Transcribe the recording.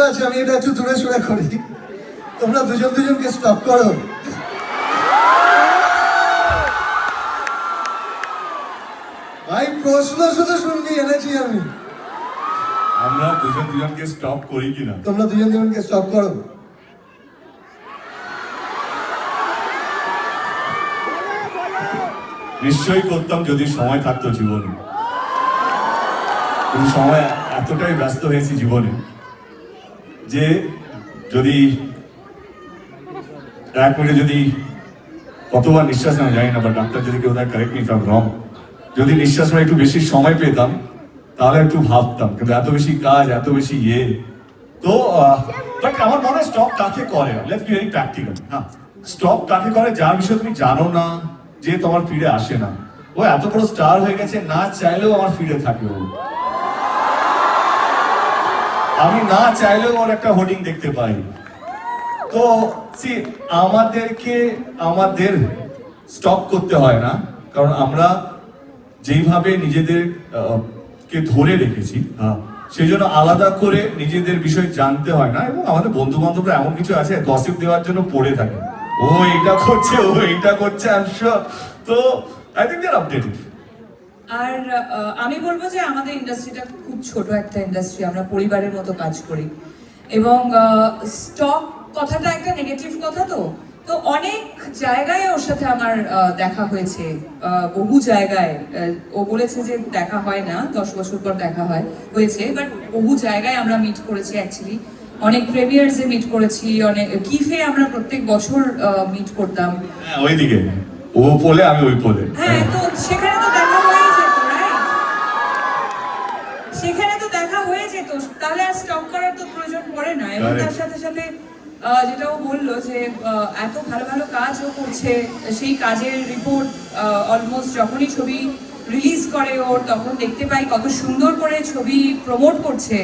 কথাগুলো আছে আমি এটা একটু দূরে সরে করি। তোমরা দুজন দুজনকে স্টপ করো। ভাই প্রশ্ন শুধু শুনবি এনেছি আমি। আমরা দুজন দুজনকে স্টপ করি কিনা? তোমরা দুজন দুজনকে স্টপ করো। নিশ্চয়ই করতাম যদি সময় থাকতো জীবনে। কিন্তু সময় এতটাই ব্যস্ত হয়েছি জীবনে। যে যদি এক মিনিটে যদি কতবার নিঃশ্বাস নেওয়া যায় না বা ডাক্তার যদি কেউ কারেক্ট মি রং যদি নিঃশ্বাস নেওয়া একটু বেশি সময় পেতাম, তাহলে একটু ভাবতাম, কিন্তু এত বেশি কাজ, এত বেশি ইয়ে। তো বাট আমার মনে হয় স্টপ কাকে করে? লেটস বি ভেরি প্র্যাকটিক্যাল হ্যাঁ স্টপ কাকে করে? যার বিষয়ে তুমি জানো না, যে তোমার ফিরে আসে না। ও এত বড় স্টার হয়ে গেছে, না চাইলেও আমার ফিরে থাকে ও। আমি না চাইলেও ওর একটা হোর্ডিং দেখতে পাই। তো সি আমাদেরকে, আমাদের স্টপ করতে হয় না, কারণ আমরা যেইভাবে নিজেদের কে ধরে রেখেছি সেই জন্য আলাদা করে নিজেদের বিষয় জানতে হয় না, এবং আমাদের বন্ধু বান্ধবরা এমন কিছু আছে গসিপ দেওয়ার জন্য পড়ে থাকে। ও এটা করছে, ও এটা করছে তো আই থিঙ্ক দেয়ার আপডেটেড আর আমি বলব যে আমাদের ইন্ডাস্ট্রিটা ছোট একটা ইন্ডাস্ট্রি আমরা পরিবারের মতো কাজ করি। এবং স্টক কথাটা একটা নেগেটিভ কথা তো। তো অনেক জায়গায় ওর সাথে আমার দেখা হয়েছে। বহু জায়গায় ও বলেছে যে দেখা হয় না দশ বছর পর দেখা হয় হয়েছে। বাট বহু জায়গায় আমরা মিট করেছি অ্যাকচুয়ালি অনেক প্রেমিয়ার্সে মিট করেছি অনেক কিফে আমরা প্রত্যেক বছর মিট করতাম। হ্যাঁ ওইদিকে। ও পোলে আমি ওই পোলে। হ্যাঁ তো দেখা হয়ে যেত রাইট সেখানে তো দেখা হয়ে যেত। তাহলে আর স্টপ করার তো প্রয়োজন পড়ে না। এবং তার সাথে সাথে আহ, যেটা ও বলল যে এত ভালো ভালো কাজ ও করছে সেই কাজের রিপোর্ট অলমোস্ট যখনই ছবি রিলিজ করে ওর তখন দেখতে পাই কত সুন্দর করে ছবি প্রমোট করছে।